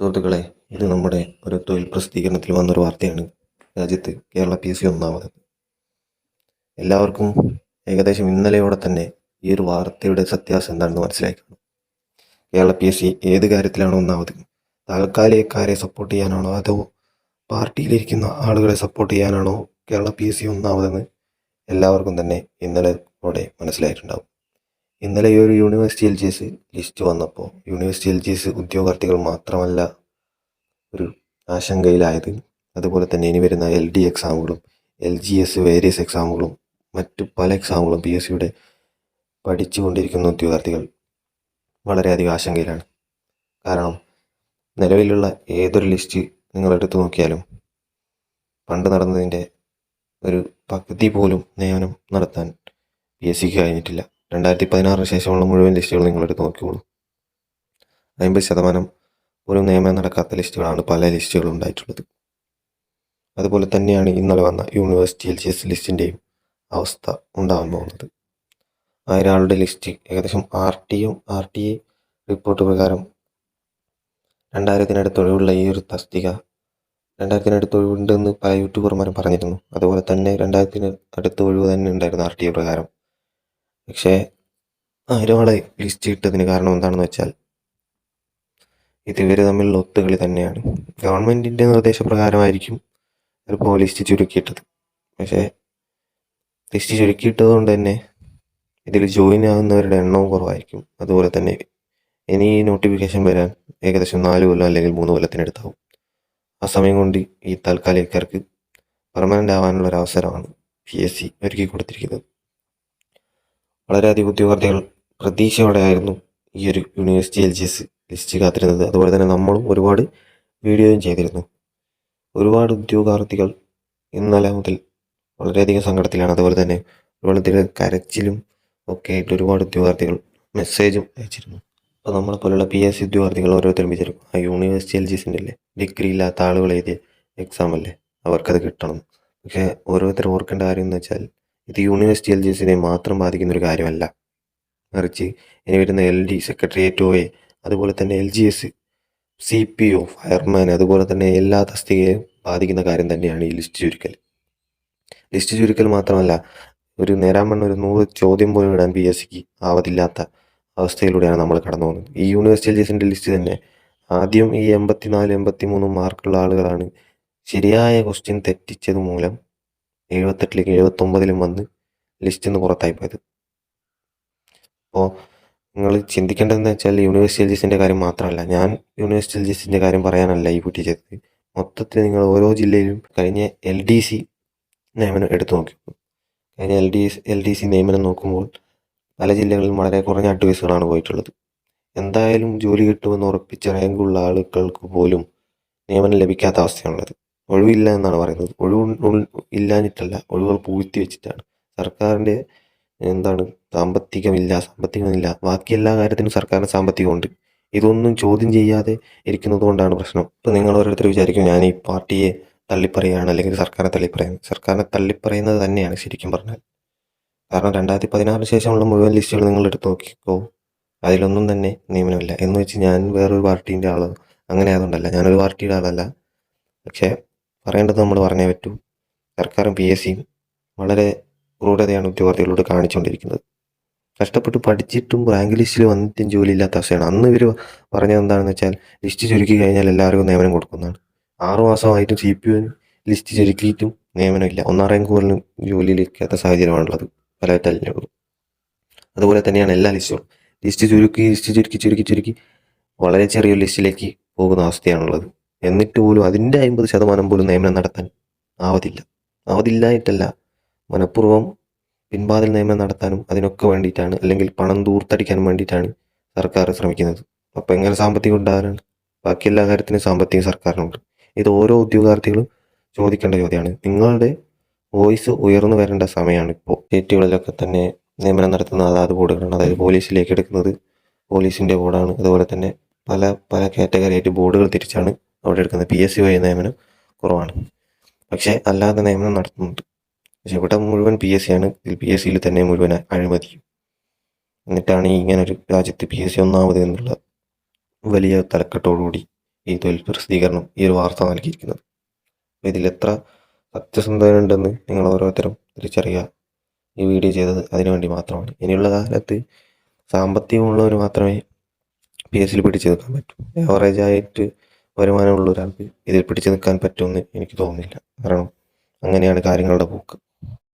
സുഹൃത്തുക്കളെ ഇത് നമ്മുടെ ഒരു തൊഴിൽ പ്രസിദ്ധീകരണത്തിൽ വന്നൊരു വാർത്തയാണ് രാജ്യത്ത് കേരള പി എസ് സി ഒന്നാമത്. എല്ലാവർക്കും ഏകദേശം ഇന്നലെയോടെ തന്നെ ഈ ഒരു വാർത്തയുടെ സത്യാവസ്ഥ എന്താണെന്ന് മനസ്സിലായി കാണും. കേരള പി എസ് സി ഏത് കാര്യത്തിലാണ് ഒന്നാമത്? താൽക്കാലികക്കാരെ സപ്പോർട്ട് ചെയ്യാനാണോ അതോ പാർട്ടിയിലിരിക്കുന്ന ആളുകളെ സപ്പോർട്ട് ചെയ്യാനാണോ കേരള പി എസ് സി ഒന്നാമതെന്ന് എല്ലാവർക്കും തന്നെ ഇന്നലെയോടെ മനസ്സിലായിട്ടുണ്ടാവും. ഇന്നലെ ഈ ഒരു university L G S list വന്നപ്പോൾ യൂണിവേഴ്സിറ്റി എൽ ജി എസ് ഉദ്യോഗാർത്ഥികൾ മാത്രമല്ല ഒരു ആശങ്കയിലായത്. അതുപോലെ തന്നെ ഇനി വരുന്ന എൽ ഡി എക്സാമുകളും എൽ ജി എസ് വേരിയസ് എക്സാമുകളും മറ്റു പല എക്സാമുകളും പി എസ് സിയുടെ പഠിച്ചുകൊണ്ടിരിക്കുന്ന ഉദ്യോഗാർത്ഥികൾ വളരെയധികം ആശങ്കയിലാണ്. കാരണം നിലവിലുള്ള ഏതൊരു ലിസ്റ്റ് നിങ്ങൾ എടുത്തു നോക്കിയാലും പണ്ട് നടന്നതിന്റെ ഒരു പകുതി പോലും നിയമനം നടത്താൻ പി എസ് സിക്ക് കഴിഞ്ഞിട്ടില്ല. രണ്ടായിരത്തി പതിനാറിന് ശേഷമുള്ള മുഴുവൻ ലിസ്റ്റുകൾ നിങ്ങളെടുത്ത് നോക്കിയോളൂ അമ്പത് ശതമാനം ഒരു നിയമം നടക്കാത്ത ലിസ്റ്റുകളാണ് പല ലിസ്റ്റുകളും ഉണ്ടായിട്ടുള്ളത്. അതുപോലെ തന്നെയാണ് ഇന്നലെ വന്ന യൂണിവേഴ്സിറ്റി എൽ ജി എസ് ലിസ്റ്റിന്റെയും അവസ്ഥ ഉണ്ടാവാൻ പോകുന്നത്. ആയിരം ലിസ്റ്റ്? ഏകദേശം ആർ ടിയും ആർ ടി എ റിപ്പോർട്ട് പ്രകാരം രണ്ടായിരത്തിനടുത്ത് ഒഴിവുള്ള ഈ ഒരു തസ്തിക രണ്ടായിരത്തിനടുത്ത് ഒഴിവുണ്ടെന്ന് പല യൂട്യൂബർമാരും പറഞ്ഞിരുന്നു. അതുപോലെ തന്നെ രണ്ടായിരത്തിന് അടുത്ത് ഒഴിവ് തന്നെ ഉണ്ടായിരുന്നു ആർ ടി എ പ്രകാരം. പക്ഷേ ആരോടെ ലിസ്റ്റ് ഇട്ടതിന് കാരണം എന്താണെന്ന് വെച്ചാൽ ഇത് ഇവർ തമ്മിലുള്ള ഒത്തുകളി തന്നെയാണ്. ഗവൺമെന്റിന്റെ നിർദ്ദേശപ്രകാരമായിരിക്കും ചിലപ്പോൾ ലിസ്റ്റ് ചുരുക്കിയിട്ടത്. പക്ഷേ ലിസ്റ്റ് ചുരുക്കിയിട്ടത് കൊണ്ട് തന്നെ ഇതിൽ ജോയിൻ ആകുന്നവരുടെ എണ്ണവും കുറവായിരിക്കും. അതുപോലെ തന്നെ ഇനി ഈ നോട്ടിഫിക്കേഷൻ വരാൻ ഏകദേശം നാല് കൊല്ലം അല്ലെങ്കിൽ മൂന്ന് കൊല്ലത്തിനടുത്താവും. ആ സമയം കൊണ്ട് ഈ താൽക്കാലികക്കാർക്ക് പെർമനന്റ് ആവാനുള്ള ഒരു അവസരമാണ് പി എസ് സി ഒരുക്കി കൊടുത്തിരിക്കുന്നത്. വളരെയധികം ഉദ്യോഗാർത്ഥികൾ പ്രതീക്ഷയോടെ ആയിരുന്നു ഈ ഒരു university L G S list കാത്തിരുന്നത്. അതുപോലെ തന്നെ നമ്മളും ഒരുപാട് വീഡിയോയും ചെയ്തിരുന്നു. ഒരുപാട് ഉദ്യോഗാർത്ഥികൾ ഇന്നലെ മുതൽ വളരെയധികം സങ്കടത്തിലാണ്. അതുപോലെ തന്നെ ഒരുപാട് കരച്ചിലും ഒക്കെ ആയിട്ട് ഒരുപാട് ഉദ്യോഗാർത്ഥികൾ മെസ്സേജും അയച്ചിരുന്നു. അപ്പോൾ നമ്മളെ പോലുള്ള പി എസ് സി ഉദ്യോഗാർത്ഥികൾ ഓരോരുത്തരും വിചാരിക്കും ആ യൂണിവേഴ്സിറ്റി എൽ ജി എസിന്റെ അല്ലേ? ഡിഗ്രി ഇല്ലാത്ത ആളുകൾ എഴുതിയ എക്സാം അല്ലേ? അവർക്കത് കിട്ടണം. പക്ഷേ ഓരോരുത്തരും ഓർക്കേണ്ട കാര്യം എന്ന് വെച്ചാൽ ഇത് യൂണിവേഴ്സിറ്റി എൽ ജി എസിനെ മാത്രം ബാധിക്കുന്ന ഒരു കാര്യമല്ല. മറിച്ച് ഇനി വരുന്ന എൽ ഡി സെക്രട്ടേറിയറ്റ് എ അതുപോലെ തന്നെ L G S C P O fireman അതുപോലെ തന്നെ എല്ലാ തസ്തികയെയും ബാധിക്കുന്ന കാര്യം തന്നെയാണ് ഈ ലിസ്റ്റ് ചുരുക്കൽ. ലിസ്റ്റ് ചുരുക്കൽ മാത്രമല്ല ഒരു നേരാമണ്ണം ഒരു നൂറ് ചോദ്യം പോലും ഇടാൻ പി എസ് സിക്ക് ആവതില്ലാത്ത അവസ്ഥയിലൂടെയാണ് നമ്മൾ കടന്നു പോകുന്നത്. ഈ യൂണിവേഴ്സിറ്റി എൽ ജി എസിന്റെ ലിസ്റ്റ് തന്നെ ആദ്യം ഈ എൺപത്തിനാല് എൺപത്തി മൂന്ന് മാർക്കുള്ള ആളുകളാണ് ശരിയായ ക്വസ്റ്റ്യൻ തെറ്റിച്ചത് മൂലം എഴുപത്തെട്ടിലേക്ക് എഴുപത്തൊമ്പതിലും വന്ന് ലിസ്റ്റിൽ നിന്ന് പുറത്തായി പോയത്. അപ്പോൾ നിങ്ങൾ ചിന്തിക്കേണ്ടതെന്ന് വെച്ചാൽ യൂണിവേഴ്സിറ്റി എൽ കാര്യം മാത്രമല്ല ഞാൻ യൂണിവേഴ്സിറ്റി എൽ കാര്യം പറയാനല്ല ഈ കുട്ടി ചെയ്തത്. മൊത്തത്തിൽ നിങ്ങൾ ഓരോ ജില്ലയിലും കഴിഞ്ഞ എൽ ഡി സി നിയമനം എടുത്തു നോക്കി. കഴിഞ്ഞ L D L D C നിയമനം നോക്കുമ്പോൾ പല ജില്ലകളിലും വളരെ കുറഞ്ഞ അഡ്വൈസുകളാണ് പോയിട്ടുള്ളത്. എന്തായാലും ജോലി കിട്ടുമെന്ന് ഉറപ്പിച്ച റാങ്കുള്ള ആളുകൾക്ക് പോലും നിയമനം ലഭിക്കാത്ത അവസ്ഥയാണുള്ളത്. ഒഴിവില്ല എന്നാണ് പറയുന്നത്. ഒഴിവ് ഇല്ലാഞ്ഞിട്ടല്ല ഒഴിവുകൾ പൂഴ്ത്തി വെച്ചിട്ടാണ്. സർക്കാരിന്റെ എന്താണ് സാമ്പത്തികമില്ല സാമ്പത്തികമില്ല ബാക്കി എല്ലാ കാര്യത്തിനും സർക്കാരിന് സാമ്പത്തികമുണ്ട്. ഇതൊന്നും ചോദ്യം ചെയ്യാതെ ഇരിക്കുന്നത് കൊണ്ടാണ് പ്രശ്നം. ഇപ്പം നിങ്ങൾ ഓരോരുത്തർ വിചാരിക്കും ഞാൻ ഈ പാർട്ടിയെ തള്ളിപ്പറയാണ് അല്ലെങ്കിൽ സർക്കാരിനെ തള്ളിപ്പറയുന്നത് സർക്കാരിനെ തള്ളിപ്പറയുന്നത് തന്നെയാണ് ശരിക്കും പറഞ്ഞാൽ. കാരണം രണ്ടായിരത്തി പതിനാറിന് ശേഷമുള്ള മുഴുവൻ ലിസ്റ്റുകൾ നിങ്ങൾ എടുത്ത് നോക്കിക്കോ. അതിലൊന്നും തന്നെ നിയമനമില്ല. എന്ന് വെച്ച് ഞാൻ വേറൊരു പാർട്ടീന്റെ ആളോ അങ്ങനെ ആയതുകൊണ്ടല്ല. ഞാനൊരു പാർട്ടിയുടെ ആളല്ല. പക്ഷേ പറയേണ്ടത് നമ്മൾ പറഞ്ഞേ പറ്റൂ. സർക്കാരും പി എസ് സിയും വളരെ ക്രൂരതയാണ് ഉദ്യോഗാർത്ഥികളോട് കാണിച്ചുകൊണ്ടിരിക്കുന്നത്. കഷ്ടപ്പെട്ട് പഠിച്ചിട്ടും റാങ്ക് ലിസ്റ്റിൽ വന്നിട്ടും ജോലി ഇല്ലാത്ത അവസ്ഥയാണ്. അന്ന് ഇവർ പറഞ്ഞത് എന്താണെന്ന് വെച്ചാൽ ലിസ്റ്റ് ചുരുക്കി കഴിഞ്ഞാൽ എല്ലാവർക്കും നിയമനം കൊടുക്കുന്നതാണ്. ആറു മാസമായിട്ടും സി പി യു ലിസ്റ്റ് ചുരുക്കിയിട്ടും നിയമനമില്ല. ഒന്നാം റാങ്ക് പോലും ജോലിയിലിരിക്കാത്ത സാഹചര്യമാണുള്ളത്. പല തല്ലിനും അതുപോലെ തന്നെയാണ് എല്ലാ ലിസ്റ്റുകളും ലിസ്റ്റ് ചുരുക്കി ലിസ്റ്റ് ചുരുക്കി ചുരുക്കി ചുരുക്കി വളരെ ചെറിയ ലിസ്റ്റിലേക്ക് പോകുന്ന അവസ്ഥയാണുള്ളത്. എന്നിട്ട് പോലും അതിന്റെ അമ്പത് ശതമാനം പോലും നിയമനം നടത്താൻ ആവതില്ല. ആവതില്ലായിട്ടല്ല. മനഃപൂർവം പിൻവാതിൽ നിയമനം നടത്താനും അതിനൊക്കെ വേണ്ടിയിട്ടാണ് അല്ലെങ്കിൽ പണം ദൂർത്തടിക്കാനും വേണ്ടിയിട്ടാണ് സർക്കാർ ശ്രമിക്കുന്നത്. അപ്പോൾ എങ്ങനെ സാമ്പത്തികം ഉണ്ടാകാനാണ്? ബാക്കി എല്ലാ കാര്യത്തിനും സാമ്പത്തികം സർക്കാരിനുണ്ട്. ഇത് ഓരോ ഉദ്യോഗാർത്ഥികളും ചോദിക്കേണ്ട ചോദ്യമാണ്. നിങ്ങളുടെ വോയിസ് ഉയർന്നു വരേണ്ട സമയമാണ് ഇപ്പോൾ. സ്റ്റേറ്റുകളിലൊക്കെ തന്നെ നിയമനം നടത്തുന്ന അതാത് ബോർഡുകളാണ്. അതായത് പോലീസിലേക്ക് എടുക്കുന്നത് പോലീസിന്റെ ബോർഡാണ്. അതുപോലെ തന്നെ പല പല കാറ്റഗറി ആയിട്ട് ബോർഡുകൾ തിരിച്ചാണ് അവിടെ എടുക്കുന്നത് പി എസ് സി വഴി നിയമനം കുറവാണ്. പക്ഷേ അല്ലാതെ നിയമനം നടത്തുന്നുണ്ട്. പക്ഷെ ഇവിടെ മുഴുവൻ പി എസ് സി ആണ്. പി എസ് സിയിൽ തന്നെ മുഴുവൻ അഴിമതിക്കും എന്നിട്ടാണ് ഇങ്ങനെ ഒരു രാജ്യത്ത് പി എസ് സി ഒന്നാമത് എന്നുള്ള വലിയ തലക്കെട്ടോടുകൂടി ഈ തൊഴിൽ പ്രസിദ്ധീകരണം ഈ ഒരു വാർത്ത നൽകിയിരിക്കുന്നത്. അപ്പോൾ എത്ര സത്യസന്ധതയുണ്ടെന്ന് നിങ്ങൾ ഓരോരുത്തരും തിരിച്ചറിയുക. ഈ വീഡിയോ ചെയ്തത് അതിനുവേണ്ടി മാത്രമാണ്. ഇനിയുള്ള കാലത്ത് സാമ്പത്തികമുള്ളവർ മാത്രമേ പി എസിൽ പിടിച്ചു നിൽക്കാൻ പറ്റൂ. ആവറേജ് ആയിട്ട് വരുമാനമുള്ള ഒരാൾക്ക് ഇതിൽ പിടിച്ചു നിൽക്കാൻ പറ്റുമെന്ന് എനിക്ക് തോന്നുന്നില്ല. കാരണം അങ്ങനെയാണ് കാര്യങ്ങളുടെ പോക്ക്.